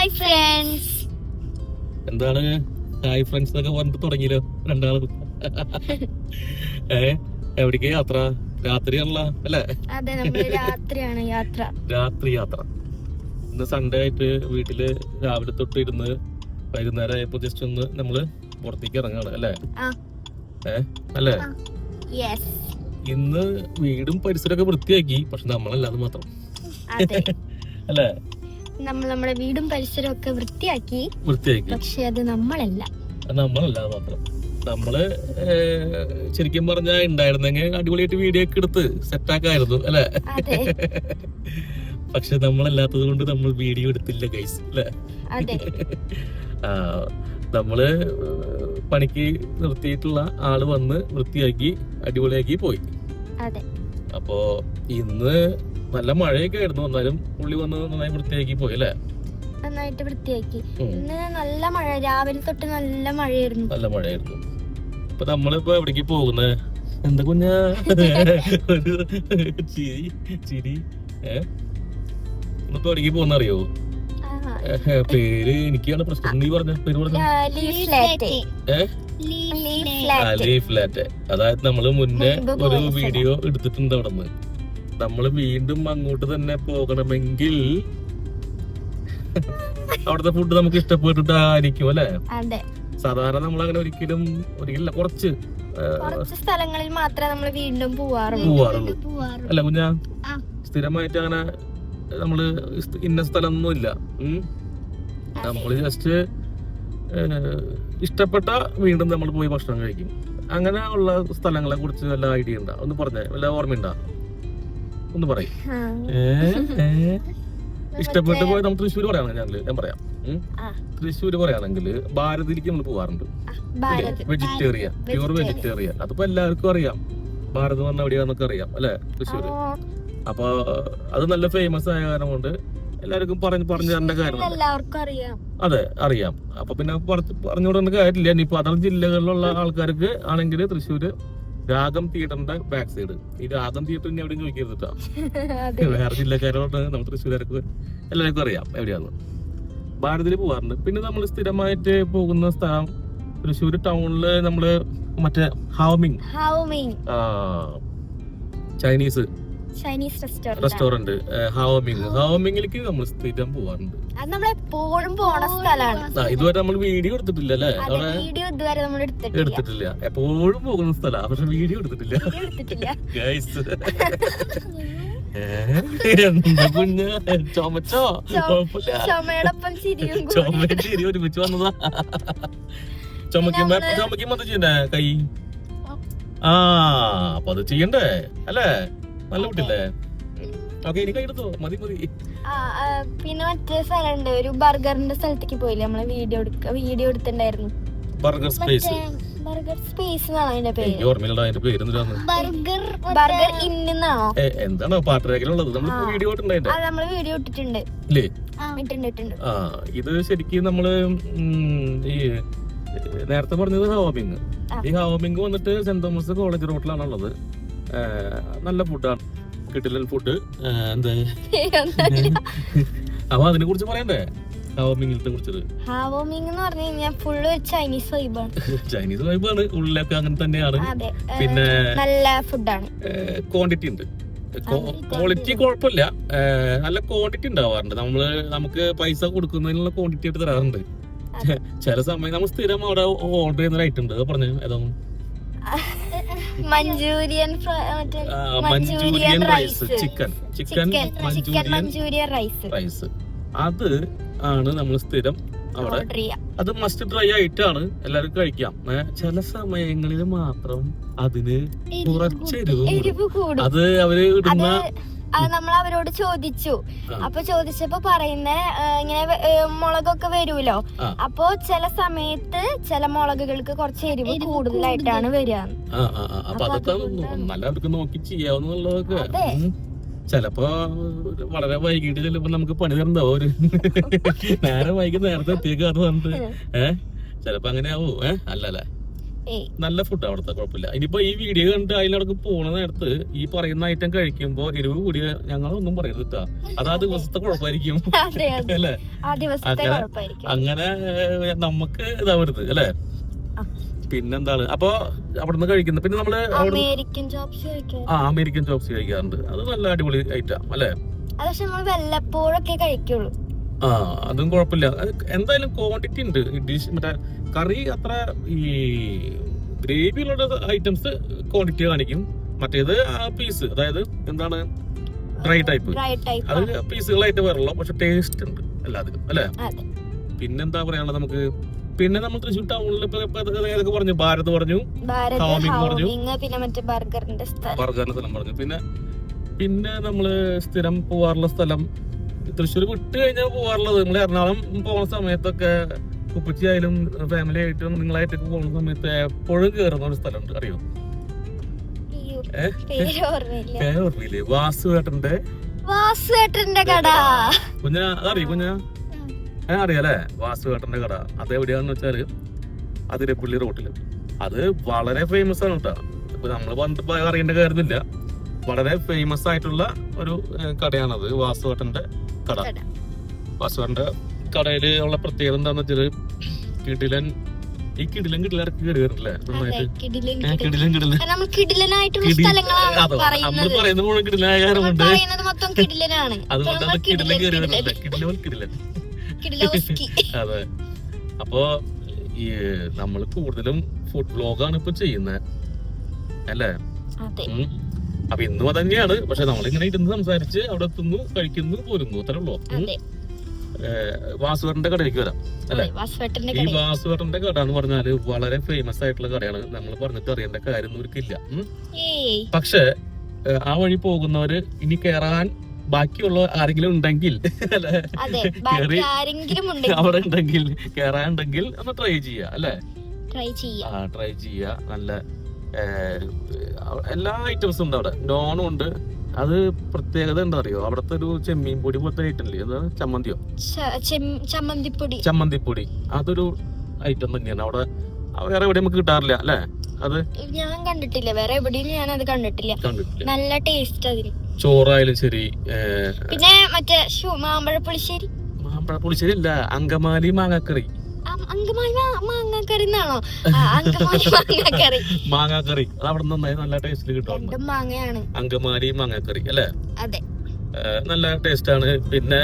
Hi friends എന്താണ്? Hi friends എന്നൊക്കെ പറഞ്ഞിട്ട് തുടങ്ങിയല്ലോ. രണ്ടാളും. ഏ എവിടേക്ക് യാത്ര? രാത്രിയാണല്ലോ അല്ലേ? അതെ നമ്മൾ രാത്രിയാണ് യാത്ര. രാത്രി യാത്ര. ഇന്ന് സൺഡേ ആയിട്ട് വീട്ടിൽ രാവിലെ തൊട്ട് ഇരുന്ന് വൈകുന്നേരം ആയപ്പോ ജസ്റ്റ് ഒന്ന് നമ്മൾ പുറത്തേക്ക് ഇറങ്ങാണ് അല്ലേ. ഏ അല്ലേ? ഇന്ന് വീടും പരിസരമൊക്കെ വൃത്തിയാക്കി പക്ഷെ നമ്മളല്ലാതെ മാത്രം. അല്ലേ? നമ്മൾ നമ്മുടെ വീടും പരിസരവും ഒക്കെ വൃത്തിയാക്കി. വൃത്തിയാക്കി. പക്ഷെ അത് നമ്മളല്ല. നമ്മളല്ല മാത്രം. നമ്മൾ ശരിക്കും പറഞ്ഞാ ഉണ്ടായിരുന്നെങ്കിൽ അടിപൊളിയായിട്ട് വീഡിയോ ഒക്കെ എടുത്ത് സെറ്റാക്കായിരുന്നു അല്ലെ? പക്ഷെ നമ്മളല്ലാത്തത് കൊണ്ട് നമ്മൾ വീഡിയോ എടുത്തില്ല ഗൈസ് അല്ലെ? നമ്മൾ പണിക്ക് നിർത്തിയിട്ടുള്ള ആൾ വന്ന് വൃത്തിയാക്കി അടിപൊളിയാക്കി പോയി. അപ്പോ ഇന്ന് നല്ല മഴയൊക്കെ ആയിരുന്നു. എന്നാലും പുള്ളി വന്ന് നന്നായി വൃത്തിയാക്കി പോയി അല്ലേ? നന്നായിട്ട് വൃത്തിയാക്കി. ഇന്ന് നല്ല മഴ. രാവിലെ തൊട്ട് നല്ല മഴയായിരുന്നു. നല്ല മഴയായിരുന്നു. ഇപ്പൊ നമ്മളിപ്പോ എവിടേക്ക് പോകുന്നത് എന്താ കുഞ്ഞാ? ഒരു ചിരി ചിരി. ഏഹ് എവിടേക്ക് പോകുന്ന അറിയോ ആ, പേര് എനിക്കാണ് പ്രശ്നം. നീ പറഞ്ഞ പേര് പറഞ്ഞു. ലീഫ് ഫ്ലാറ്റ് അതായത് നമ്മൾ മുന്നേ മുൻപ് ഒരു വീഡിയോ എടുത്തിട്ടുണ്ട് അവിടെ നിന്ന് നമ്മൾ വീണ്ടും അങ്ങോട്ട് തന്നെ പോകണമെങ്കിൽ അവിടുത്തെ ഫുഡ് നമുക്ക് ഇഷ്ടപ്പെട്ടിട്ടായിരിക്കും അല്ലെ? സാധാരണ നമ്മൾ അങ്ങനെ ഒരിക്കലും ഒരിക്കലും കുറച്ച് സ്ഥലങ്ങളിൽ മാത്രമേ നമ്മൾ വീണ്ടും പോവാറുള്ളൂ. അല്ല കുഞ്ഞാ സ്ഥിരമായിട്ട് അങ്ങനെ നമ്മൾ ഇന്ന സ്ഥലമൊന്നും ഇല്ല നമ്മൾ ജസ്റ്റ് ഇഷ്ടപ്പെട്ട വീണ്ടും നമ്മൾ പോയി ഭക്ഷണം കഴിക്കും. അങ്ങനെ ഉള്ള സ്ഥലങ്ങളെ കുറിച്ച് നല്ല ഐഡിയ ഉണ്ടോ? ഒന്ന് പറഞ്ഞേ വല്ല ഓർമ്മയുണ്ടോ? ഒന്ന് പറയും. ഇഷ്ടപ്പെട്ട് പോയി നമ്മൾ തൃശ്ശൂർ പറയാണ് ഞാൻ ഞാൻ പറയാം. തൃശ്ശൂർ പറയാണെങ്കിൽ ഭാരതിലേക്ക് നമ്മൾ പോവാറുണ്ട്. Vegetarian pure. വെജിറ്റേറിയൻ അതിപ്പോ എല്ലാവർക്കും അറിയാം. ഭാരത് പറഞ്ഞ എവിടെയാന്നൊക്കെ അറിയാം അല്ലെ? തൃശ്ശൂര്. അപ്പൊ അത് നല്ല ഫേമസ് ആയ കാരണം കൊണ്ട് എല്ലാവർക്കും പറഞ്ഞു പറഞ്ഞു തരേണ്ട കാര്യം അതെ അറിയാം. അപ്പൊ പിന്നെ പറഞ്ഞു കൊടുക്കേണ്ട കാര്യമില്ല. ഇനിയിപ്പോ അതർ ജില്ലകളിലുള്ള ആൾക്കാർക്ക് ആണെങ്കിൽ തൃശ്ശൂര് രാഗം തിയേറ്ററിന്റെ ബാക്ക് സൈഡ് ഈ രാഗം തിയേറ്റർ ഇനി എവിടെയും ചോദിക്കരുത് വേറെ ജില്ലക്കാരോട് നമ്മൾ തൃശ്ശൂർക്കാർക്ക് എല്ലാവർക്കും അറിയാം എവിടെയാന്ന്. ഭാരതിൽ പോവാറുണ്ട്. പിന്നെ നമ്മൾ സ്ഥിരമായിട്ട് പോകുന്ന സ്ഥലം തൃശ്ശൂർ ടൗണിൽ നമ്മൾ മറ്റേ ഹൗമിങ് ചൈനീസ് ചൈനീസ് റെസ്റ്റോറന്റ് ഹാമിങ് ഹാമിങ്ങിലേക്ക് നമ്മൾ സ്ഥിരം പോവാറുണ്ട്. അത് നമ്മൾ എപ്പോഴും പോണ സ്ഥലമാണ്. ആ, ഇതുവരെ നമ്മൾ വീഡിയോ എടുത്തിട്ടില്ല അല്ലേ വീഡിയോ ഇതുവരെ നമ്മൾ എടുത്തിട്ടില്ല. എപ്പോഴും പോകുന്ന സ്ഥലമാണ് പക്ഷെ വീഡിയോ എടുത്തിട്ടില്ല. ഗൈസ് കുഞ്ഞ്? ചുമച്ചോ? ചുമ- കുഴപ്പമില്ല. ചുമയോടൊപ്പം ചിരിയും കൂടി. ചുമയും ചിരി ഒരുമിച്ച് വന്നതാ. ചുമക്കുമ്പോ ചുമക്കുമ്പോ എന്താ ചെയ്യണ്ടേ? കൈ? ആ അപ്പൊ അത് ചെയ്യണ്ടേ? അല്ലേ? നല്ല കുട്ടിയല്ലേ ഓക്കെ ഇനി കൈ എടുത്തോ? മതി മതി. പിന്നെ മറ്റേ സ്ഥലമുണ്ട്. ഒരു ബർഗറിന്റെ സ്ഥലത്തേക്ക് പോയില്ലേ? നമ്മൾ വീഡിയോ എടുക്ക വീഡിയോ എടുത്തിണ്ടായിരുന്നു ബർഗർ സ്പേസ്. ബർഗർ സ്പേസ് എന്നാണോ അതിന്റെ പേര്. എനിക്ക് ഓർമ്മയില്ലടാ അതിന്റെ പേര് എന്തിനാന്ന് ബർഗർ ബർഗർ ഇന്നാണോ ഏ, എന്താണ് പാട്ടരേഖയിലുള്ളത്? നമ്മൾ വീഡിയോ നമ്മൾ വീഡിയോ ഇട്ടിട്ടുണ്ട്. ഇല്ലേ? ആ ഇത് ശരിക്കും നമ്മൾ ഈ നേരത്തെ പറഞ്ഞത് ഹാവമിങ്. ഈ ഹാവമിങ് വന്നിട്ട് സെന്റ് തോമസ് കോളേജ് റോഡിലാണ് ഉള്ളത് ഏ, നല്ല ഫുഡാണ് കിട്ടില്ല ഫുഡ് എന്താ? അപ്പൊ അതിനെ കുറിച്ച് പറയണ്ടേ? ഹോമിങ്ങിലത്തെ കുറിച്ചത്. ഹാവോമിങ് എന്ന് പറഞ്ഞു കഴിഞ്ഞാൽ ഫുള്ള് ചൈനീസ് വൈബാണ് ചൈനീസ് വൈബാണ് ഉള്ളിലൊക്കെ അങ്ങനെ തന്നെയാണ്. പിന്നെ നല്ല ഫുഡാണ് ക്വാണ്ടിറ്റി ഉണ്ട്. ക്വാളിറ്റി കുഴപ്പമില്ല. നല്ല ക്വാണ്ടിറ്റി ഉണ്ടാവാറുണ്ട്. നമ്മൾ നമുക്ക് പൈസ കൊടുക്കുന്നതിനുള്ള ക്വാണ്ടിറ്റി ആയിട്ട് തരാറുണ്ട്. ചില സമയം നമ്മൾ സ്ഥിരം അവിടെ ഓർഡർ ചെയ്യുന്ന ഒരു ഐറ്റം ഉണ്ട്. അത് പറഞ്ഞു? ഏതാണ് Manchurian Manchurian rice chicken chicken Manchurian rice rice അത് ആണ് നമ്മൾ സ്ഥിരം അവിടെ അത് മസ്റ്റ് ഡ്രൈ ആയിട്ടാണ് എല്ലാവർക്കും കഴിക്കാം. ചില സമയങ്ങളിൽ മാത്രം അതിന് കുറച്ച് എരിവ് അത് അവർ ഇടുന്ന നമ്മൾ അവരോട് ചോദിച്ചു. അപ്പൊ ചോദിച്ചപ്പോ പറയുന്ന ഇങ്ങനെ മുളകൊക്കെ വരുമല്ലോ. അപ്പൊ ചില സമയത്ത് ചില മുളകുകൾക്ക് കുറച്ച് എരിവ് കൂടുതലായിട്ടാണ് വരിക. ചിലപ്പോ വളരെ വൈകിട്ട് ചിലപ്പോ നമുക്ക് പണി തരണ്ടോ ഒരു? നേരെ വൈകി നേരത്തെ എത്തിയേക്കാന്ന് പറഞ്ഞിട്ട്. ഏഹ് ചിലപ്പോ അങ്ങനെ ആവോ ഏഹ് അല്ലല്ലേ? നല്ല ഫുഡ് അവിടുത്തെ കുഴപ്പമില്ല. ഇനിയിപ്പോ ഈ വീഡിയോ കണ്ട് അതിലടക്ക് പോണ നേരത്ത് ഈ പറയുന്ന ഐറ്റം കഴിക്കുമ്പോ എരിവ് കൂടിയ ഞങ്ങളൊന്നും പറയരുത് കേട്ടാ അത് ആ ദിവസത്തെ കുഴപ്പമായിരിക്കും. അല്ലേ? അങ്ങനെ- അങ്ങനെ നമുക്ക് ഇതാവരുത് അല്ലേ. പിന്നെന്താണ്? അപ്പൊ അവിടുന്ന് കഴിക്കുന്നത് പിന്നെ നമ്മൾ ആ അമേരിക്കൻ ചോപ്സ് കഴിക്കാറുണ്ട്. അത് നല്ല അടിപൊളി ഐറ്റം അല്ലേ? അത് പക്ഷെ നമ്മൾ വല്ലപ്പോഴൊക്കെ കഴിക്കുള്ളൂ. ആ അതും കുഴപ്പമില്ല. എന്തായാലും ക്വാണ്ടിറ്റി ഉണ്ട്. ഡിഷ് മറ്റേ കറി അത്ര ഈ ഗ്രേവിയിലുള്ള ഐറ്റംസ് ക്വാണ്ടിറ്റി കാണിക്കും. മറ്റേത് പീസ് അതായത് എന്താണ്? ഡ്രൈ ടൈപ്പ് അത് പീസുകളായിട്ട് വരല്ലോ പക്ഷെ ടേസ്റ്റ് ഉണ്ട്. അല്ലാതെ അല്ലേ? പിന്നെന്താ പറയാനുള്ളത് നമുക്ക്? പിന്നെ നമ്മൾ തൃശ്ശൂർ ടൗണിൽ ഏതൊക്കെ പറഞ്ഞു. ഭാരത് പറഞ്ഞു. പറഞ്ഞു. പിന്നെ മറ്റേ ബർഗറിന്റെ ബർഗറിന്റെ സ്ഥലം പറഞ്ഞു. പിന്നെ പിന്നെ നമ്മൾ സ്ഥിരം പോവാറുള്ള സ്ഥലം തൃശ്ശൂർ വിട്ട് കഴിഞ്ഞാൽ പോകാറുള്ളത് നിങ്ങൾ എറണാകുളം പോകുന്ന സമയത്തൊക്കെ കുപ്പിച്ചി ആയാലും ഫാമിലി ആയിട്ടും നിങ്ങളായിട്ടൊക്കെ പോകുന്ന സമയത്ത് എപ്പോഴും കയറുന്ന ഒരു സ്ഥലമുണ്ട്. അറിയോ? പേര് ഓർമ്മയില്ല. വാസുവേട്ടന്റെ വാസുവേട്ടന്റെ കട. കുഞ്ഞ അതറിയോ കുഞ്ഞ? ഏ അറിയാലേ? വാസുവേട്ടന്റെ കട. അത് എവിടെയാണെന്ന് വെച്ചാൽ അതിരപ്പള്ളി റോട്ടിൽ. അത് വളരെ ഫേമസ് ആണ് കേട്ടോ ഇപ്പൊ നമ്മൾ പണ്ട് അറിയേണ്ട കാര്യമില്ല വളരെ ഫേമസ് ആയിട്ടുള്ള ഒരു കടയാണത്. വാസുവേട്ടന്റെ കട. വാസുവേട്ടന്റെ കടയിൽ ഉള്ള പ്രത്യേകത എന്താന്ന് വെച്ചാൽ കിടിലൻ ഈ കിടിലൻ കിടിലർക്ക് കയറി വരില്ലേ കിടിലൻ കിടിലൻ. കിടിലൻ കിടിലൻ. നമ്മൾ പറയുന്ന മുഴുവൻ കിടിലനായ കാരണമുണ്ട് അതുകൊണ്ട് അത് കിടിലൻ കയറി കിടിലൻ. വരുന്നുണ്ട് കിടിലൻ. കിടിലൻ അതെ. അപ്പോ ഈ നമ്മൾ കൂടുതലും ഫുഡ് ബ്ലോഗാണ് ഇപ്പൊ ചെയ്യുന്നത്. അല്ലേ. അപ്പൊ ഇന്നും അത് തന്നെയാണ് പക്ഷെ നമ്മളിങ്ങനെ ഇരുന്ന് സംസാരിച്ച് അവിടെ എത്തുന്നു കഴിക്കുന്നു പോരുന്നു. അത്രേ ഉള്ളൂ. വാസുവേട്ടന്റെ കടയിലേക്ക് വരാം അല്ലെ? ഈ വാസുവേട്ടന്റെ കട എന്ന് പറഞ്ഞാൽ വളരെ ഫേമസ് ആയിട്ടുള്ള കടയാണ്. നമ്മൾ പറഞ്ഞിട്ട് അറിയേണ്ട കാര്യം ഇവർക്കില്ല പക്ഷെ ആ വഴി പോകുന്നവര് ഇനി കേറാൻ ബാക്കിയുള്ള ആരെങ്കിലും ഉണ്ടെങ്കിൽ അവിടെ ഉണ്ടെങ്കിൽ കയറാനുണ്ടെങ്കിൽ ഒന്ന് ട്രൈ ചെയ്യാ അല്ലെ? ട്രൈ ചെയ്യാം. നല്ല എല്ലാ ഐറ്റംസും ഉണ്ട് അവിടെ. നോണും ഉണ്ട്. അത് പ്രത്യേകത എന്താ അറിയോ അവിടുത്തെ ഒരു ചെമ്മീൻ പൊടി പോലത്തെ ഐറ്റം ഇല്ലേ? അത് ചമ്മന്തിയോ? ചമ്മന്തിപ്പൊടി. ചമ്മന്തിപ്പൊടി. അതൊരു ഐറ്റം തന്നെയാണ്. അവിടെ വേറെ എവിടെ നമുക്ക് കിട്ടാറില്ല അല്ലെ? അത് ഞാൻ കണ്ടിട്ടില്ല. വേറെ എവിടെയും ഞാൻ അത് കണ്ടിട്ടില്ല. നല്ല ടേസ്റ്റ് അതിന്. ചോറായാലും ശരി പിന്നെ മറ്റേ മാമ്പഴ പുളിശ്ശേരി മാമ്പഴ പുളിശ്ശേരി അല്ല അങ്കമാലി മാങ്ങാക്കറി. അങ്കമാലി മാ- മാങ്ങാക്കറി എന്നാണോ? ആ, അങ്കമാലി മാങ്ങാക്കറി. മാങ്ങാക്കറി. അത് അവിടെ നന്നായി നല്ല ടേസ്റ്റിൽ കിട്ടും മാങ്ങയാണ്. അങ്കമാലി മാങ്ങാക്കറി അല്ലേ? അതെ. നല്ല ടേസ്റ്റ് ആണ്. പിന്നെ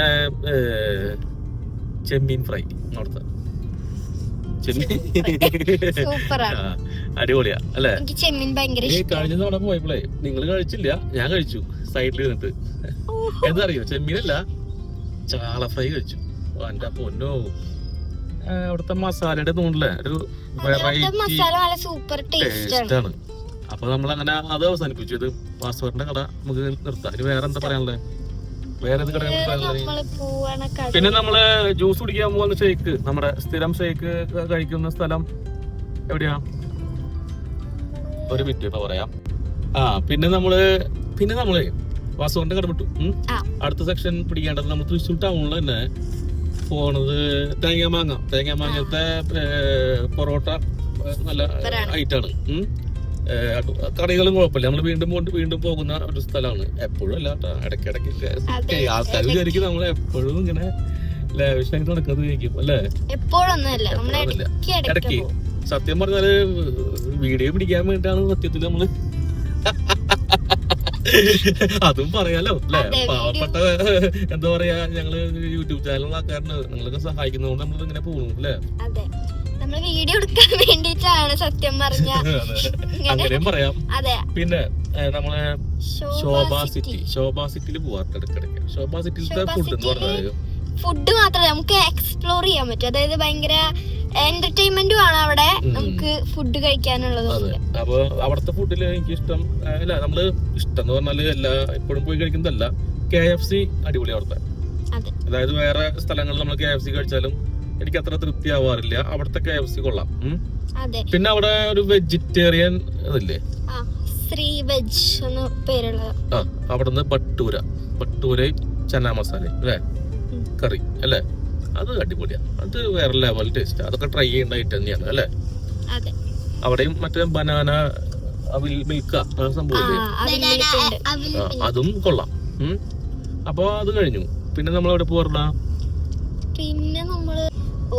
ചെമ്മീൻ ഫ്രൈ അവിടുത്തെ. ചെമ്മീൻ അടിപൊളിയാ അല്ലേ? ചെമ്മീൻ കഴിഞ്ഞ തവണ പോയപ്പോഴേ നിങ്ങൾ കഴിച്ചില്ല ഞാൻ കഴിച്ചു സൈഡിൽ നിന്നിട്ട് എന്താ അറിയോ ചെമ്മീനല്ല ചാള ഫ്രൈ കഴിച്ചു. എന്റെ പൊന്നോ. അവിടുത്തെ മസാലയുടെ തോന്നില്ലേ ഒരു വെറൈറ്റി ആണ്. അപ്പൊ നമ്മൾ അങ്ങനെ അത് അവസാനിപ്പിച്ചു. ഇത് പാസ്പോർട്ടിന്റെ കട നമുക്ക് നിർത്താം. ഇനി വേറെ എന്താ പറയാനുള്ളത് വേറെ ഏത് കടയാണ് പിന്നെ നമ്മൾ ജ്യൂസ് കുടിക്കാൻ പോകുന്ന ഷേക്ക് നമ്മുടെ സ്ഥിരം ഷേക്ക് കഴിക്കുന്ന സ്ഥലം എവിടെയാ? ഒരു മിനിറ്റ് ഇപ്പൊ പറയാം. ആ പിന്നെ നമ്മൾ പിന്നെ നമ്മൾ വാസുവിന്റെ കട വിട്ടു. അടുത്ത സെക്ഷൻ പിടിക്കേണ്ടത് നമ്മൾ തൃശ്ശൂർ ടൗണിൽ തന്നെ പോണത് തേങ്ങാമാങ്ങ. തേങ്ങാമാങ്ങത്തെ പൊറോട്ട നല്ല ഹൈറ്റാണ് ഐറ്റാണ്. കറികളും കുഴപ്പമില്ല. നമ്മൾ വീണ്ടും കൊണ്ട് വീണ്ടും പോകുന്ന ഒരു സ്ഥലമാണ്. എപ്പോഴും അല്ലാത്ത ഇടയ്ക്കിടയ്ക്ക് ആൾക്കാർ വിചാരിക്കും നമ്മൾ എപ്പോഴും ഇങ്ങനെ ലാവിഷായിട്ട് നടക്കുന്നത് ചോദിക്കും അല്ലേ. ഇടയ്ക്ക് സത്യം പറഞ്ഞാൽ വീഡിയോ പിടിക്കാൻ വേണ്ടിയിട്ടാണ് സത്യത്തിൽ നമ്മൾ അതും പറയാലോ അല്ലെ പാവപ്പെട്ട എന്താ പറയാ ഞങ്ങൾ യൂട്യൂബ് ആൾക്കാരന് നിങ്ങളൊക്കെ സഹായിക്കുന്നതുകൊണ്ട് നമ്മൾ ഇങ്ങനെ പോകുന്നു അല്ലെ വീഡിയോ എടുക്കാൻ വേണ്ടിട്ടാണ് സത്യം പറഞ്ഞ അങ്ങനെയും പറയാം. പിന്നെ നമ്മളെ ശോഭ ശോഭ സിറ്റി. ശോഭാ ശോഭ സിറ്റിയിൽ പോവാറുണ്ട് ഇടയ്ക്കിടയ്ക്ക്. ശോഭ സിറ്റിയിലത്തെ ശോഭ ഫുഡ് എന്ന് പറഞ്ഞാൽ ഫുഡ് മാത്രമല്ല നമുക്ക് എക്സ്പ്ലോർ ചെയ്യാൻ പറ്റും. അതായത് ഭയങ്കര എന്റർടൈൻമെന്റും ആണ് അവിടെ നമുക്ക് ഫുഡ് കഴിക്കാനുള്ളത്. അപ്പൊ അവിടുത്തെ ഫുഡിൽ എനിക്ക് ഇഷ്ടം അല്ല നമ്മൾ ഇഷ്ടം എന്ന് പറഞ്ഞാൽ എല്ലാ എപ്പോഴും പോയി കഴിക്കുന്നതല്ല കെ എഫ് സി അടിപൊളി അവിടുത്തെ. അതെ. അതായത് വേറെ സ്ഥലങ്ങളിൽ നമ്മൾ കെ എഫ് സി കഴിച്ചാലും എനിക്ക് അത്ര തൃപ്തി ആവാറില്ല. അവിടുത്തെ കെ എഫ് സി കൊള്ളാം. പിന്നെ അവിടെ ഒരു വെജിറ്റേറിയൻ ഇതില്ലേ? ശ്രീ വെജ് എന്ന് പേരുള്ള. ആ അവിടുന്ന് ബട്ടൂര ബട്ടൂരയും ചന മസാല അല്ലേ? കറി അല്ലേ? അത് അടിപൊളിയാണ് അത് വേറെ ലെവൽ ടേസ്റ്റ് അതൊക്കെ ട്രൈ ചെയ്യേണ്ട ഐറ്റം തന്നെയാണ് അല്ലേ? അതെ. അവിടെയും മറ്റേ ബനാന അവിൽ മിൽക്ക സംഭവം അതും കൊള്ളാം. അപ്പൊ അത് കഴിഞ്ഞു. പിന്നെ നമ്മൾ എവിടെ പോകാറുള്ള പിന്നെ നമ്മൾ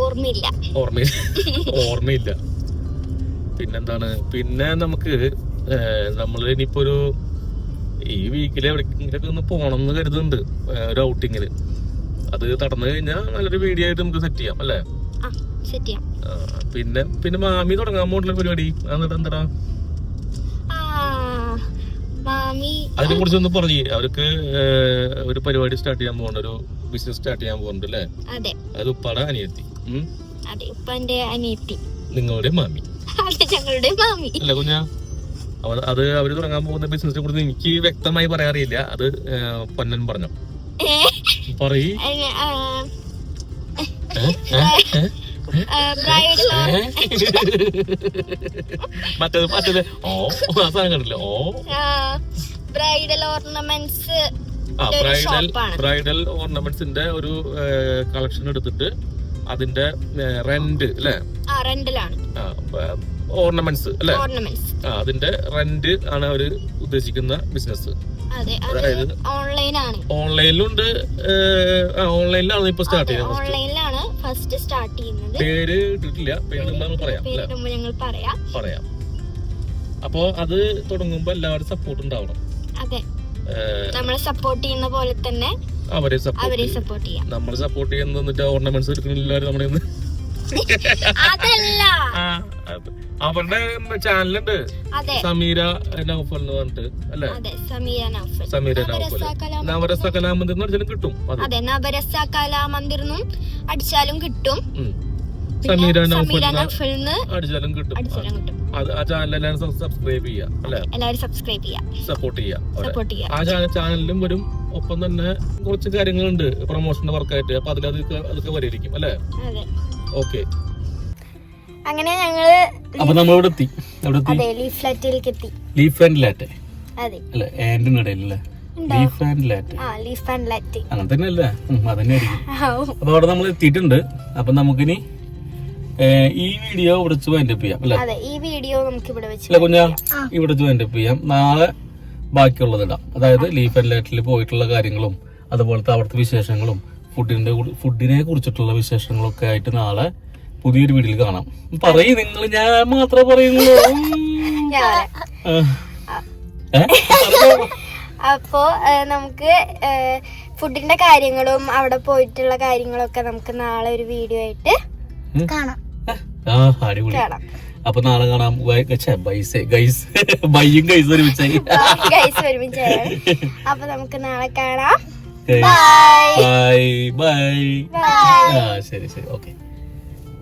ഓർമ്മയില്ല. ഓർമ്മ ഓർമ്മയില്ല. പിന്നെന്താണ്? പിന്നെ നമുക്ക് നമ്മൾ ഇനിയിപ്പോ ഒരു ഈ വീക്കിൽ എവിടെയെങ്കിലൊക്കെ ഒന്ന് പോണം എന്ന് കരുതുന്നുണ്ട് ഒരു ഔട്ടിങ്ങിന് അത് തടന്നു കഴിഞ്ഞാൽ നല്ലൊരു വീഡിയോ ആയിട്ട് നമുക്ക് സെറ്റ് ചെയ്യാം അല്ലേ? പിന്നെ പിന്നെ മാമി തുടങ്ങാൻ പോയിട്ടുള്ള പരിപാടി. എന്നിട്ട് എന്താ ആ മാമി അതിനെ കുറിച്ച് ഒന്ന് പറഞ്ഞു. അവർക്ക് ഒരു പരിപാടി സ്റ്റാർട്ട് ചെയ്യാൻ പോകുന്നുണ്ട് ഒരു ബിസിനസ് സ്റ്റാർട്ട് ചെയ്യാൻ പോകുന്നുണ്ട് അല്ലേ? അതെ. ഉപ്പാടെ അനിയത്തി. നിങ്ങളുടെ മാമി. അതെ ഞങ്ങളുടെ മാമി. അല്ല കുഞ്ഞ അത് അവർ തുടങ്ങാൻ പോകുന്ന ബിസിനസിനെ കുറിച്ച് എനിക്ക് വ്യക്തമായി പറയാറിയില്ല അത് പൊന്നൻ പറഞ്ഞു. പറയ്. മറ്റേത് മറ്റേത്. ഓ ആ സാധനം കണ്ടില്ല? ഓ. ബ്രൈഡൽ ഓർണമെന്റ്സ് ആ ബ്രൈഡൽ ബ്രൈഡൽ ഓർണമെന്റ്സിന്റെ ഒരു കളക്ഷൻ എടുത്തിട്ട് അതിന്റെ റെന്റ് അല്ലെ റെന്റിലാണ് ഓർണമെന്റ്സ് അല്ലെ അതിന്റെ റെന്റ് ആണ് അവർ ഉദ്ദേശിക്കുന്ന ബിസിനസ് അതായത് ഓൺലൈനിലുണ്ട് ഓൺലൈനിലാണ് ഇപ്പൊ സ്റ്റാർട്ട് ചെയ്യുന്നത് ഓൺലൈനിലാണ് ഫസ്റ്റ് സ്റ്റാർട്ട് ചെയ്യുന്നത്. പേര് ഇട്ടിട്ടില്ല പേര് നമ്മൾ പറയാം ഞങ്ങൾ പറയാം. പറയാം. അപ്പോ അത് തുടങ്ങുമ്പോ എല്ലാവരും സപ്പോർട്ട് ഉണ്ടാവണം. അതെ. നമ്മളെ സപ്പോർട്ട് ചെയ്യുന്ന പോലെ തന്നെ അവരെ അവരെ സപ്പോർട്ട് സപ്പോർട്ട് ചെയ്യാം. നമ്മൾ സപ്പോർട്ട് ചെയ്യുന്ന ഓർണമെന്റ്സ് എടുക്കുന്നില്ല നമ്മുടെ. അതല്ല. അവരുടെ ചാനലുണ്ട്. സമീര നൗഫൽ എന്ന് പറഞ്ഞിട്ട് അല്ലെ? സമീര നൗഫൽ. നവരസ കലാമന്ദിർ എന്ന് പറഞ്ഞാലും കിട്ടും അത്. നവരസ കലാമന്ദിർന്നും അടിച്ചാലും കിട്ടും. സമീര നൗഫൽ അടിച്ചാലും കിട്ടും. അടിച്ചാലും അത്. ആ ചാനലെല്ലാം സബ്സ്ക്രൈബ് ചെയ്യാം അല്ലെ? എല്ലാവരും സബ്സ്ക്രൈബ് ചെയ്യാം സപ്പോർട്ട് ചെയ്യാം സപ്പോർട്ട് ചെയ്യാം ആ ചാനലിലും വരും. ഒപ്പം തന്നെ കുറച്ച് കാര്യങ്ങളുണ്ട്. പ്രൊമോഷന്റെ വർക്കായിട്ട്. അപ്പൊ അതിൽ അതൊക്കെ അതൊക്കെ അല്ലേ അല്ലെ? അതെ. ഓക്കെ അങ്ങനെ ഞങ്ങൾ അപ്പൊ നമ്മൾ ഇവിടെ എത്തി അതെ ലീഫ്ലെറ്റിലേക്ക് എത്തി ലീഫ് ആൻഡ് ലാറ്റ് അതെ. അല്ല? ലീഫ് ആൻഡ് ലാറ്റ് ആ ലീഫ് ആൻഡ് ലാറ്റ് അങ്ങനെ തന്നെ അല്ലേ അതന്നെ ആയിരിക്കും. അപ്പൊ അവിടെ നമ്മൾ എത്തിയിട്ടുണ്ട്. അപ്പൊ നമുക്കിനി ഈ വീഡിയോ ഇവിടെ വെച്ച് വൈൻഡപ്പ് ചെയ്യാം അല്ലേ? അതെ ഈ വീഡിയോ നമുക്ക് ഇവിടെ വെച്ച് അല്ല കുഞ്ഞാ. ഇവിടെ വെച്ച് വൈൻഡപ്പ് ചെയ്യാം. നാളെ ബാക്കിയുള്ളത് ഇടാം. അതായത് ലീഫ് ആൻഡ് ലാറ്റിൽ പോയിട്ടുള്ള കാര്യങ്ങളും അതുപോലത്തെ അവിടുത്തെ വിശേഷങ്ങളും ഫുഡിന്റെ ഫുഡിനെ കുറിച്ചിട്ടുള്ള വിശേഷങ്ങളൊക്കെ ആയിട്ട് നാളെ പുതിയൊരു വീട്ടിൽ കാണാം. പറയും നിങ്ങൾ ഞാൻ മാത്രമേ പറയുള്ളൂ. അപ്പോ നമുക്ക് ഫുഡിന്റെ കാര്യങ്ങളും അവിടെ പോയിട്ടുള്ള കാര്യങ്ങളൊക്കെ നമുക്ക് നാളെ ഒരു വീഡിയോ ആയിട്ട് കാണാം. ആ അടിപൊളി. കാണാം. അപ്പൊ നാളെ കാണാം. ബൈസ് ഗൈസ് ഗൈസ് ഒരുമിച്ചായി. ഗൈസ് ഒരുമിച്ച് വരാം. അപ്പൊ നമുക്ക് നാളെ കാണാം. ബൈ ബൈ ബൈ ആ ശരി ശരി. ഓക്കെ